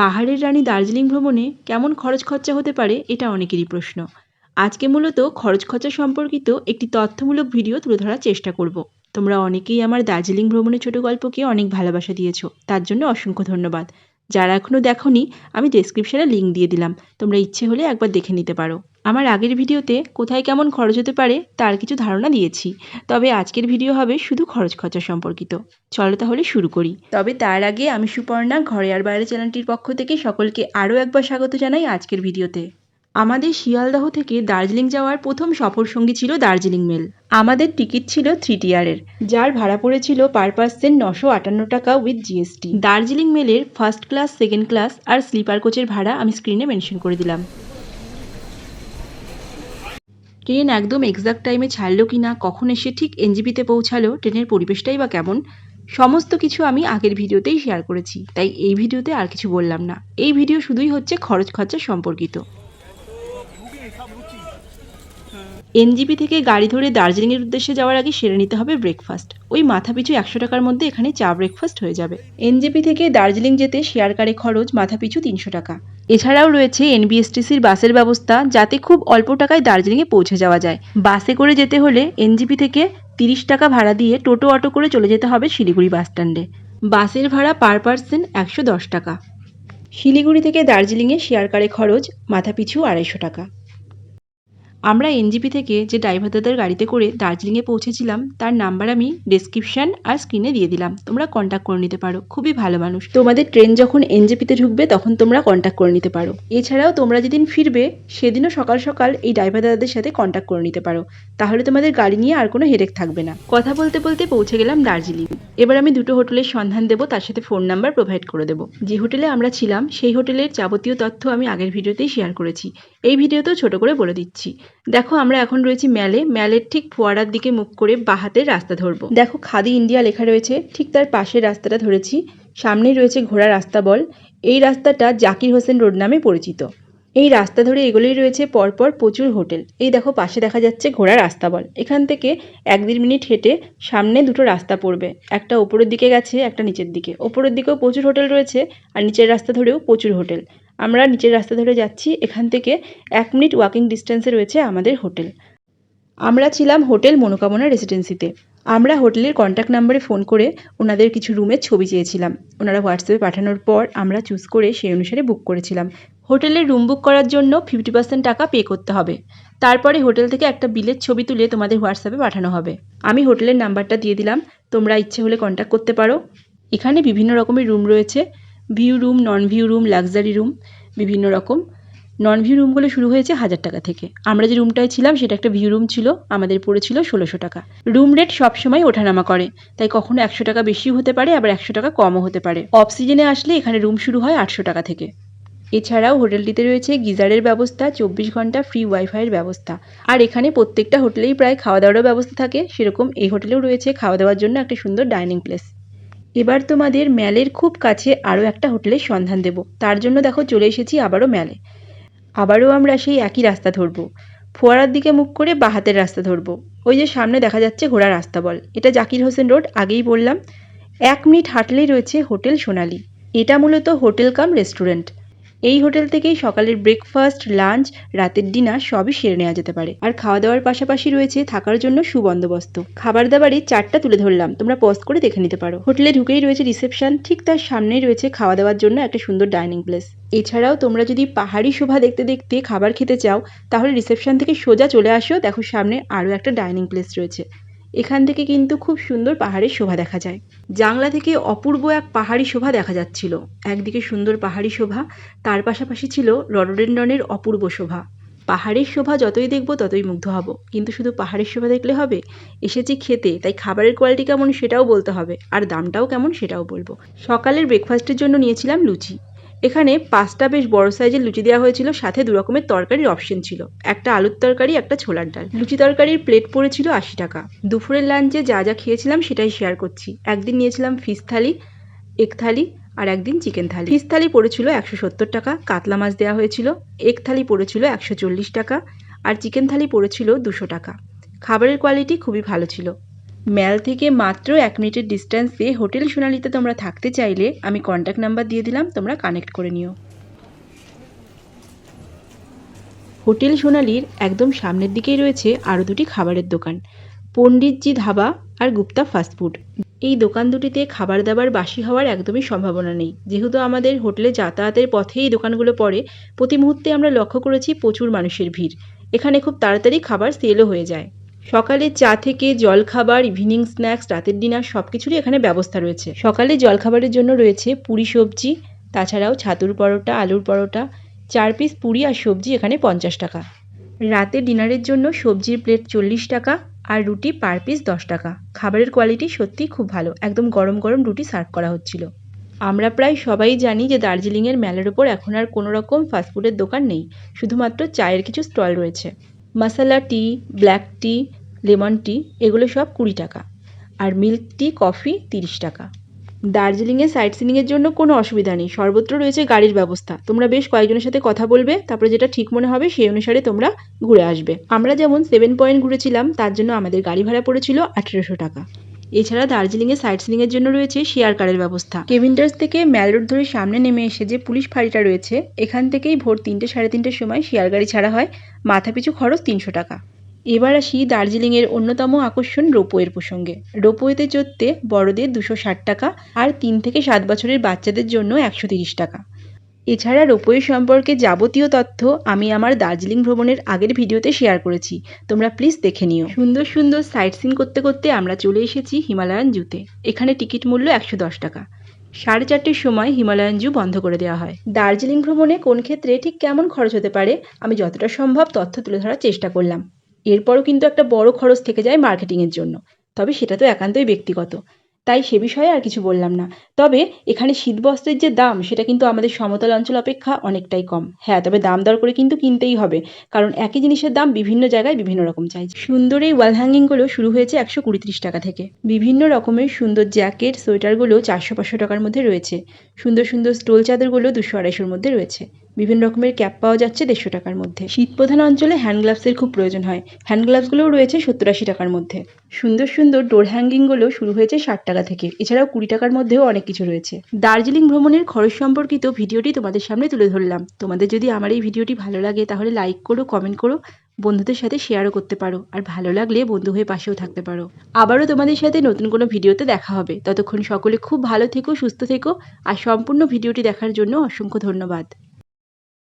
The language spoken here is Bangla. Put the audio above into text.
পাহাড়ের রানী দার্জিলিং ভ্রমণে কেমন খরচ খরচা হতে পারে এটা অনেকেরই প্রশ্ন। আজকে মূলত খরচ খরচা সম্পর্কিত একটি তথ্যমূলক ভিডিও তুলে ধরার চেষ্টা করব। তোমরা অনেকেই আমার দার্জিলিং ভ্রমণের ছোট গল্পকে অনেক ভালোবাসা দিয়েছ, তার জন্য অসংখ্য ধন্যবাদ। যারা এখনও দেখনি, আমি ডেসক্রিপশানে লিঙ্ক দিয়ে দিলাম। তোমরা ইচ্ছে হলে একবার দেখে নিতে পারো। আমার আগের ভিডিওতে কোথায় কেমন খরচ হতে পারে তার কিছু ধারণা দিয়েছি। তবে আজকের ভিডিও হবে শুধু খরচ খরচা সম্পর্কিত। চলো তাহলে শুরু করি। তবে তার আগে আমি সুপর্ণা, ঘরে আর বাইরে চ্যানেলটির পক্ষ থেকে সকলকে আরও একবার স্বাগত জানাই আজকের ভিডিওতে। আমাদের শিয়ালদাহ থেকে দার্জিলিং যাওয়ার প্রথম সফর সঙ্গী ছিল দার্জিলিং মেল। আমাদের টিকিট ছিল থ্রি টিয়ারের, যার ভাড়া পড়েছিল পার পার্সেন্ট নশো আটান্ন টাকা উইথ জিএসটি। দার্জিলিং মেলের ফার্স্ট ক্লাস, সেকেন্ড ক্লাস আর স্লিপার কোচের ভাড়া আমি স্ক্রিনে মেনশন করে দিলাম। ট্রেন একদম এক্সাক্ট টাইমে ছাড়লো কি না কখন এসে ঠিক এনজিপিতে পৌঁছালো, ট্রেনের পরিবেশটাই বা কেমন, সমস্ত কিছু আমি আগের ভিডিওতেই শেয়ার করেছি। তাই এই ভিডিওতে আর কিছু বললাম না। এই ভিডিও শুধুই হচ্ছে খরচ খরচা সম্পর্কিত। এনজিপি থেকে গাড়ি ধরে দার্জিলিংয়ের উদ্দেশ্যে যাওয়ার আগে সেরে নিতে হবে ব্রেকফাস্ট ওই মাথাপিছু একশো টাকার মধ্যে এখানে চা ব্রেকফাস্ট হয়ে যাবে। এনজিপি থেকে দার্জিলিং যেতে শেয়ার কারে খরচ মাথাপিছু তিনশো টাকা। এছাড়াও রয়েছে এনবিএসটিসির বাসের ব্যবস্থা, যাতে খুব অল্প টাকায় দার্জিলিংয়ে পৌঁছে যাওয়া যায়। বাসে করে যেতে হলে এনজিপি থেকে তিরিশ টাকা ভাড়া দিয়ে টোটো অটো করে চলে যেতে হবে শিলিগুড়ি বাসস্ট্যান্ডে বাসের ভাড়া পার পার্সন একশো দশ টাকা। শিলিগুড়ি থেকে দার্জিলিংয়ে শেয়ার কারে খরচ মাথাপিছু আড়াইশো টাকা। আমরা এনজিপি থেকে যে ড্রাইভার দাদার গাড়িতে করে দার্জিলিংয়ে পৌঁছেছিলাম, তার নাম্বার আমি ডেসক্রিপশন আর স্ক্রিনে দিয়ে দিলাম। তোমরা কন্ট্যাক্ট করে নিতে পারো। খুবই ভালো মানুষ। তোমাদের ট্রেন যখন এনজেপিতে ঢুকবে, তখন তোমরা কন্ট্যাক্ট করে নিতে পারো। এছাড়াও তোমরা যেদিন ফিরবে, সেদিনও সকাল সকাল এই ড্রাইভার দাদাদের সাথে কন্ট্যাক্ট করে নিতে পারো। তাহলে তোমাদের গাড়ি নিয়ে আর কোনো হেডেক থাকবে না। কথা বলতে বলতে পৌঁছে গেলাম দার্জিলিং। এবার আমি দুটো হোটেলের সন্ধান দেবো, তার সাথে ফোন নাম্বার প্রোভাইড করে দেবো। যে হোটেলে আমরা ছিলাম, সেই হোটেলের যাবতীয় তথ্য আমি আগের ভিডিওতেই শেয়ার করেছি। এই ভিডিওতেও ছোট করে বলে দিচ্ছি। দেখো, আমরা এখন রয়েছি ম্যালে। ম্যালের ঠিক ফোয়ারার দিকে মুখ করে বাহাতের রাস্তা ধরবো। দেখো, খাদি ইন্ডিয়া লেখা রয়েছে, ঠিক তার পাশের রাস্তাটা ধরেছি। সামনেই রয়েছে ঘোড়া রাস্তা বল। এই রাস্তাটা জাকির হোসেন রোড নামে পরিচিত। এই রাস্তা ধরে এগুলোই রয়েছে পরপর প্রচুর হোটেল। এই দেখো, পাশে দেখা যাচ্ছে ঘোড়া রাস্তা বল। এখান থেকে এক দেড় মিনিট হেঁটে সামনে দুটো রাস্তা পড়বে। একটা ওপরের দিকে গেছে, একটা নিচের দিকে। ওপরের দিকেও প্রচুর হোটেল রয়েছে, আর নিচের রাস্তা ধরেও প্রচুর হোটেল। আমরা নিচের রাস্তা ধরে যাচ্ছি, এখান থেকে এক মিনিট ওয়াকিং ডিস্টেন্সে রয়েছে আমাদের হোটেল। আমরা ছিলাম হোটেল মনোকামনা রেসিডেন্সিতে আমরা হোটেলের কন্ট্যাক্ট নাম্বারে ফোন করে ওনাদের কিছু রুমের ছবি চেয়েছিলাম। ওনারা হোয়াটসঅ্যাপে পাঠানোর পর আমরা চুজ করে সেই অনুসারে বুক করেছিলাম। হোটেলের রুম বুক করার জন্য ফিফটি পার্সেন্ট টাকা পে করতে হবে। তারপরে হোটেল থেকে একটা বিলের ছবি তুলে তোমাদের হোয়াটসঅ্যাপে পাঠানো হবে। আমি হোটেলের নাম্বারটা দিয়ে দিলাম। তোমরা ইচ্ছে হলে কন্ট্যাক্ট করতে পারো। এখানে বিভিন্ন রকমের রুম রয়েছে। View room non view room luxury room বিভিন্ন রকম। নন ভিউ রুমগুলো শুরু হয়েছে হাজার টাকা থেকে। আমরা যে রুমটায় ছিলাম, সেটা একটা ভিউ রুম ছিল, আমাদের পড়েছিল ষোলোশো টাকা। রুম রেট সবসময় ওঠানামা করে, তাই কখনো একশো টাকা বেশিও হতে পারে, আবার একশো টাকা কমও হতে পারে। অফ আসলে এখানে রুম শুরু হয় আটশো টাকা থেকে। এছাড়াও হোটেলটিতে রয়েছে গিজারের ব্যবস্থা, চব্বিশ ঘণ্টা ফ্রি ওয়াইফাইয়ের ব্যবস্থা। আর এখানে প্রত্যেকটা হোটেলেই প্রায় খাওয়া দাওয়ারও ব্যবস্থা থাকে। সেরকম এই হোটেলেও রয়েছে খাওয়া দাওয়ার জন্য একটা সুন্দর ডাইনিং প্লেস এবার তোমাদের ম্যালের খুব কাছে আরও একটা হোটেলের সন্ধান দেব। তার জন্য দেখো চলে এসেছি আবারও ম্যালে। আবারও আমরা সেই একই রাস্তা ধরব। ফোয়ারার দিকে মুখ করে বাহাতের রাস্তা ধরব। ওই যে সামনে দেখা যাচ্ছে ঘোড়া রাস্তা বল। এটা জাকির হোসেন রোড, আগেই বললাম। এক মিনিট হাঁটলেই রয়েছে হোটেল সোনালি। এটা মূলত হোটেল কাম রেস্টুরেন্ট। এই হোটেল থেকেই সকালের ব্রেকফাস্ট লাঞ্চ রাতের ডিনার সবই সেরে নেওয়া যেতে পারে। আর খাওয়া দাওয়ার পাশাপাশি রয়েছে থাকার জন্য সুবন্দোবস্ত। খাবার দাবারের চারটা তুলে ধরলাম, তোমরা পজ করে দেখে নিতে পারো। হোটেলে ঢুকেই রয়েছে রিসেপশন ঠিক তার সামনেই রয়েছে খাওয়া দাওয়ার জন্য একটা সুন্দর ডাইনিং প্লেস এছাড়াও তোমরা যদি পাহাড়ি শোভা দেখতে দেখতে খাবার খেতে চাও, তাহলে রিসেপশন থেকে সোজা চলে আসো, দেখো সামনে আরও একটা ডাইনিং প্লেস রয়েছে। এখান থেকে কিন্তু খুব সুন্দর পাহাড়ের শোভা দেখা যায়। জাংলা থেকে অপূর্ব এক পাহাড়ি শোভা দেখা যাচ্ছিল। একদিকে সুন্দর পাহাড়ি শোভা, তার পাশাপাশি ছিল রডোডেন্ডনের অপূর্ব শোভা। পাহাড়ের শোভা যতই দেখব, ততই মুগ্ধ হব। কিন্তু শুধু পাহাড়ের শোভা দেখলে হবে? এসেছি খেতে, তাই খাবারের কোয়ালিটি কেমন সেটাও বলতে হবে। আর দামটাও কেমন সেটাও বলব। সকালের ব্রেকফাস্টের জন্য নিয়েছিলাম লুচি। এখানে পাঁচটা বেশ বড় সাইজের লুচি দেওয়া হয়েছিল, সাথে দু রকমের তরকারির অপশন ছিল। একটা আলুর তরকারি, একটা ছোলার ডাল। লুচি তরকারির প্লেট পড়েছিল আশি টাকা। দুপুরের লাঞ্চে যা যা খেয়েছিলাম সেটাই শেয়ার করছি। একদিন নিয়েছিলাম ফিশ থালি এক থালি আর একদিন চিকেন থালি ফিশ থালি পড়েছিল একশো সত্তর টাকা, কাতলা মাছ দেওয়া হয়েছিল এক থালি পড়েছিল একশো চল্লিশ টাকা, আর চিকেন থালি পড়েছিল দুশো টাকা। খাবারের কোয়ালিটি খুবই ভালো ছিল। ম্যাল থেকে মাত্র এক মিনিটের ডিস্ট্যান্সে হোটেল সোনালিতে তোমরা থাকতে চাইলে আমি কন্ট্যাক্ট নাম্বার দিয়ে দিলাম, তোমরা কানেক্ট করে নিও। হোটেল সোনালির একদম সামনের দিকেই রয়েছে আরও দুটি খাবারের দোকান, পণ্ডিতজি ধাবা আর গুপ্তা ফাস্টফুড এই দোকান দুটিতে খাবার দাবার বাসি হওয়ার একদমই সম্ভাবনা নেই। যেহেতু আমাদের হোটেলে যাতায়াতের পথে এই দোকানগুলো পড়ে, প্রতি মুহূর্তে আমরা লক্ষ্য করেছি প্রচুর মানুষের ভিড়। এখানে খুব তাড়াতাড়ি খাবার সেলও হয়ে যায়। সকালে চা থেকে জলখাবার ইভিনিং স্ন্যাক্স রাতের ডিনার সব কিছুরই এখানে ব্যবস্থা রয়েছে। সকালে জলখাবারের জন্য রয়েছে পুরি সবজি, তাছাড়াও ছাতুর পরোটা, আলুর পরোটা, চার পিস পুরি আর সবজি এখানে পঞ্চাশ টাকা। রাতে ডিনারের জন্য সবজির প্লেট চল্লিশ টাকা আর রুটি পার পিস দশ টাকা। খাবারের কোয়ালিটি সত্যিই খুব ভালো, একদম গরম গরম রুটি সার্ভ করা হচ্ছিল। আমরা প্রায় সবাই জানি যে দার্জিলিংয়ের মেলার ওপর এখন আর কোনো রকম ফাস্টফুডের দোকান নেই, শুধুমাত্র চায়ের কিছু স্টল রয়েছে। মশালা টি ব্ল্যাক টি লেমন টি, এগুলো সব কুড়ি টাকা। আর মিল্ক টি কফি তিরিশ টাকা। দার্জিলিংয়ে সাইট সিনিংয়ের জন্য কোনো অসুবিধা নেই। সর্বত্র রয়েছে গাড়ির ব্যবস্থা। তোমরা বেশ কয়েকজনের সাথে কথা বলবে, তারপরে যেটা ঠিক মনে হবে সেই অনুসারে তোমরা ঘুরে আসবে। আমরা যেমন সেভেন পয়েন্ট ঘুরেছিলাম, তার জন্য আমাদের গাড়ি ভাড়া পড়েছিল আঠেরোশো টাকা। এছাড়া দার্জিলিংয়ে সাইট সিনিংয়ের জন্য রয়েছে শেয়ার কারের ব্যবস্থা। কেভিন্টার্স থেকে ম্যাল রোড ধরে সামনে নেমে এসে যে পুলিশ ফাঁড়িটা রয়েছে, এখান থেকেই ভোর তিনটে সাড়ে তিনটের সময় শেয়ার গাড়ি ছাড়া হয়, মাথাপিছু খরচ তিনশো টাকা। এবার আসি দার্জিলিংয়ের অন্যতম আকর্ষণ রোপওয়ের প্রসঙ্গে। রোপওয়েতে চড়তে বড়দের দুশো ষাট টাকা আর তিন থেকে সাত বছরের বাচ্চাদের জন্য একশো তিরিশ টাকা। এছাড়া রোপওয়ে সম্পর্কে যাবতীয় তথ্য আমি আমার দার্জিলিং ভ্রমণের আগের ভিডিওতে শেয়ার করেছি। তোমরা প্লিজ দেখে নিও। সুন্দর সুন্দর সাইট সিন করতে করতে আমরা চলে এসেছি হিমালয়ান জুতে। এখানে টিকিট মূল্য একশো দশ টাকা। সাড়ে চারটের সময় হিমালয়ান জু বন্ধ করে দেওয়া হয়। দার্জিলিং ভ্রমণে কোন ক্ষেত্রে ঠিক কেমন খরচ হতে পারে, আমি যতটা সম্ভব তথ্য তুলে ধরার চেষ্টা করলাম। এরপরও কিন্তু একটা বড় খরচ থেকে যায় মার্কেটিংয়ের জন্য। তবে সেটা তো একান্তই ব্যক্তিগত। তাই সে বিষয়ে আর কিছু বললাম না। তবে এখানে শীতবস্ত্রের যে দাম, সেটা কিন্তু আমাদের সমতল অঞ্চল অপেক্ষা অনেকটাই কম। হ্যাঁ তবে দাম দর করে কিন্তু কিনতেই হবে। কারণ একই জিনিসের দাম বিভিন্ন জায়গায় বিভিন্ন রকম চাইছে। সুন্দর এই ওয়াল হ্যাঙ্গিংগুলো শুরু হয়েছে একশো কুড়ি ত্রিশ টাকা থেকে। বিভিন্ন রকমের সুন্দর জ্যাকেট, সোয়েটারগুলো চারশো পাঁচশো টাকার মধ্যে রয়েছে। সুন্দর সুন্দর স্টোল চাদরগুলো দুশো আড়াইশোর মধ্যে রয়েছে। বিভিন্ন রকমের ক্যাপ পাওয়া যাচ্ছে দেড়শো টাকার মধ্যে। শীতপ্রধান অঞ্চলে হ্যান্ড গ্লাভসের খুব প্রয়োজন হয়। হ্যান্ড গ্লাভসগুলোও রয়েছে সত্তর আশি টাকার মধ্যে। সুন্দর সুন্দর ডোর হ্যাঙ্গিংগুলো শুরু হয়েছে ষাট টাকা থেকে। এছাড়াও কুড়ি টাকার মধ্যেও অনেক কিছু রয়েছে। দার্জিলিং ভ্রমণের খরচ সম্পর্কিত ভিডিওটি তোমাদের সামনে তুলে ধরলাম। তোমাদের যদি আমার এই ভিডিওটি ভালো লাগে তাহলে লাইক করো কমেন্ট করো, বন্ধুদের সাথে শেয়ারও করতে পারো। আর ভালো লাগলে বন্ধু হয়ে পাশেও থাকতে পারো। আবারও তোমাদের সাথে নতুন কোনো ভিডিওতে দেখা হবে। ততক্ষণ সকলে খুব ভালো থেকো, সুস্থ থেকো। আর সম্পূর্ণ ভিডিওটি দেখার জন্য অসংখ্য ধন্যবাদ।